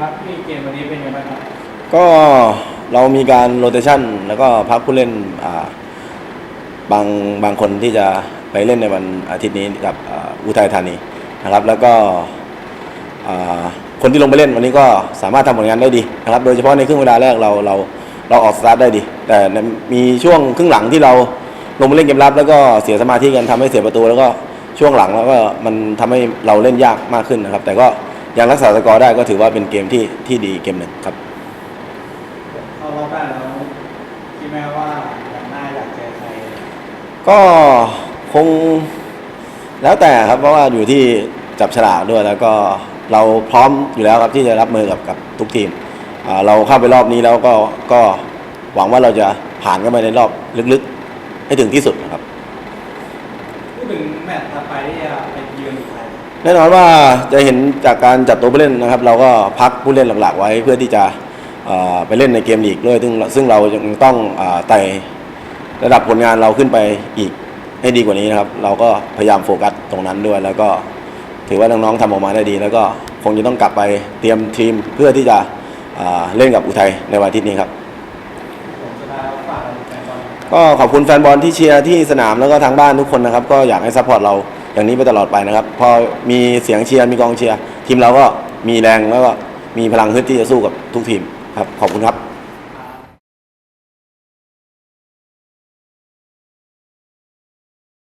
ครับพี่เกมวันนี้เป็นยังไงบ้างครับก็เรามีการโรเตชันแล้วก็พักผู้เล่นบางบางคนที่จะไปเล่นในวันอาทิตย์นี้กับอุทัยธานีนะครับ แล้วก็คนที่ลงไปเล่นวันนี้ก็สามารถทำผลงานได้ดีนะครับ โดยเฉพาะในครึ่งเวลาแรกเราเราเราออกสตาร์ทได้ดี แต่มีช่วงครึ่งหลังที่เราลงไปเล่นเกมรับแล้วก็เสียสมาธิกันทำให้เสียประตูแล้วก็ช่วงหลังแล้วก็มันทำให้เราเล่นยากมากขึ้นนะครับ แต่ก็ ยังรักษาสกอร์ได้ก็ถือว่าเป็นเกมที่ที่ดีเกมหนึ่งครับเข้ารอบได้แล้วคิดไหมว่าอย่างหน้าอยากเจอใครก็คงแล้วแต่ครับเพราะว่าอยู่ที่จับฉลากด้วยแล้วก็เราพร้อมอยู่แล้วครับที่จะรับมือกับกับทุกทีมอ่าเราเข้าไปรอบนี้แล้วก็ก็หวังว่าเราจะผ่านเข้าไปในรอบลึกๆ ให้ถึงที่สุดนะครับพูดถึงแมตช์ถัดไปที่จะไปเยือนใคร แน่นอนว่าจะเห็นจากการจัดตัวผู้เล่นนะครับ เราก็พักผู้เล่นหลักๆ ไว้เพื่อที่จะเอ่อไปเล่นในเกมลีกด้วย ซึ่งซึ่งเรายังต้องอ่าไต่ระดับผลงานเราขึ้นไปอีกให้ดีกว่านี้นะครับ เราก็พยายามโฟกัสตรงนั้นด้วย แล้วก็ถือว่าน้องๆทำออกมาได้ดี แล้วก็คงจะต้องกลับไปเตรียมทีมเพื่อที่จะอ่าเล่นกับอุทัยในวันอาทิตย์นี้ครับผมจะได้ฝากอะไรถึงแฟนบอลครับ ก็ขอบคุณแฟนบอลที่เชียร์ที่สนามแล้วก็ทางบ้านทุกคนนะครับ ก็อยากให้ซัพพอร์ตเรา อย่างนี้ไปตลอดไปนะครับ พอมีเสียงเชียร์มีกองเชียร์ทีมเราก็มีแรงแล้วก็มีพลังฮึดที่จะสู้กับทุกทีมครับขอบคุณครับ